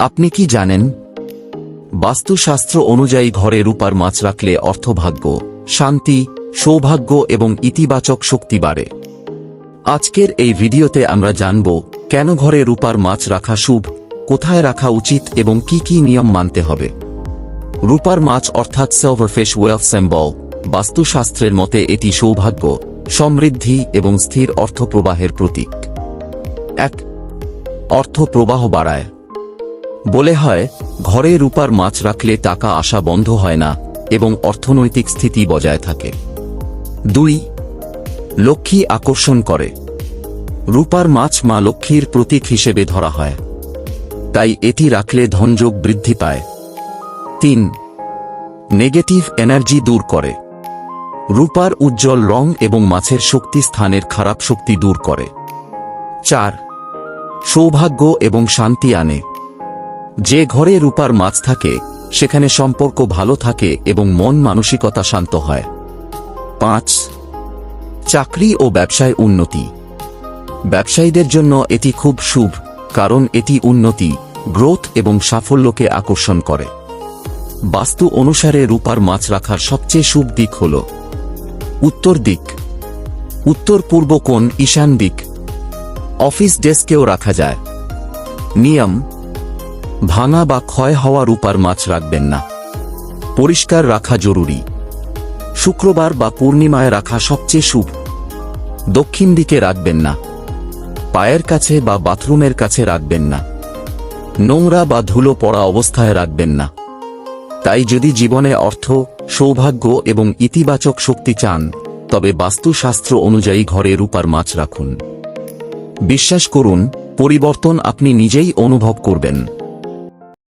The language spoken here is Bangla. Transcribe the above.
আপনি কি জানেন? বাস্তুশাস্ত্র অনুযায়ী ঘরে রূপার মাছ রাখলে অর্থভাগ্য, শান্তি, সৌভাগ্য এবং ইতিবাচক শক্তি বাড়ে। আজকের এই ভিডিওতে আমরা জানব, কেন ঘরে রূপার মাছ রাখা শুভ, কোথায় রাখা উচিত এবং কি কি নিয়ম মানতে হবে। রূপার মাছ অর্থাৎ সিলভারফিশ ওয়েলথ সিম্বল বাস্তুশাস্ত্রের মতে এটি সৌভাগ্য, সমৃদ্ধি এবং স্থির অর্থপ্রবাহের প্রতীক। এক অর্থ প্রবাহ বাড়ায়। বলে হয়, ঘরে রূপার মাছ রাখলে টাকা আসা বন্ধ হয় না এবং অর্থনৈতিক স্থিতি বজায় থাকে। দুই, লক্ষ্মী আকর্ষণ করে। রূপার মাছ মা লক্ষ্মীর প্রতীক হিসেবে ধরা হয়। তাই এটি রাখলে ধনযোগ বৃদ্ধি পায়। তিন, নেগেটিভ এনার্জি দূর করে। রূপার উজ্জ্বল রং এবং মাছের শক্তি স্থানের খারাপ শক্তি দূর করে। চার, সৌভাগ্য এবং শান্তি আনে। যে ঘরে রূপার মাছ থাকে, সেখানে সম্পর্ক ভালো থাকে এবং মন মানসিকতা শান্ত হয়। পাঁচ, চাকরি ও ব্যবসায় উন্নতি। ব্যবসায়ীদের জন্য এটি খুব শুভ, কারণ এটি উন্নতি, গ্রোথ এবং সাফল্যকে আকর্ষণ করে। বাস্তু অনুসারে রূপার মাছ রাখার সবচেয়ে শুভ দিক হল উত্তর দিক। উত্তর পূর্ব কোণ ঈশান দিক। অফিস ডেস্কেও রাখা যায়। নিয়ম ভাঙা বা ক্ষয় হওয়া রূপার মাছ রাখবেন না। পরিষ্কার রাখা জরুরি। শুক্রবার বা পূর্ণিমায় রাখা সবচেয়ে শুভ। দক্ষিণ দিকে রাখবেন না। পায়ের কাছে বা বাথরুমের কাছে রাখবেন না। নোংরা বা ধুলো পড়া অবস্থায় রাখবেন না। তাই যদি জীবনে অর্থ, সৌভাগ্য এবং ইতিবাচক শক্তি চান, তবে বাস্তুশাস্ত্র অনুযায়ী ঘরে রূপার মাছ রাখুন। বিশ্বাস করুন, পরিবর্তন আপনি নিজেই অনুভব করবেন।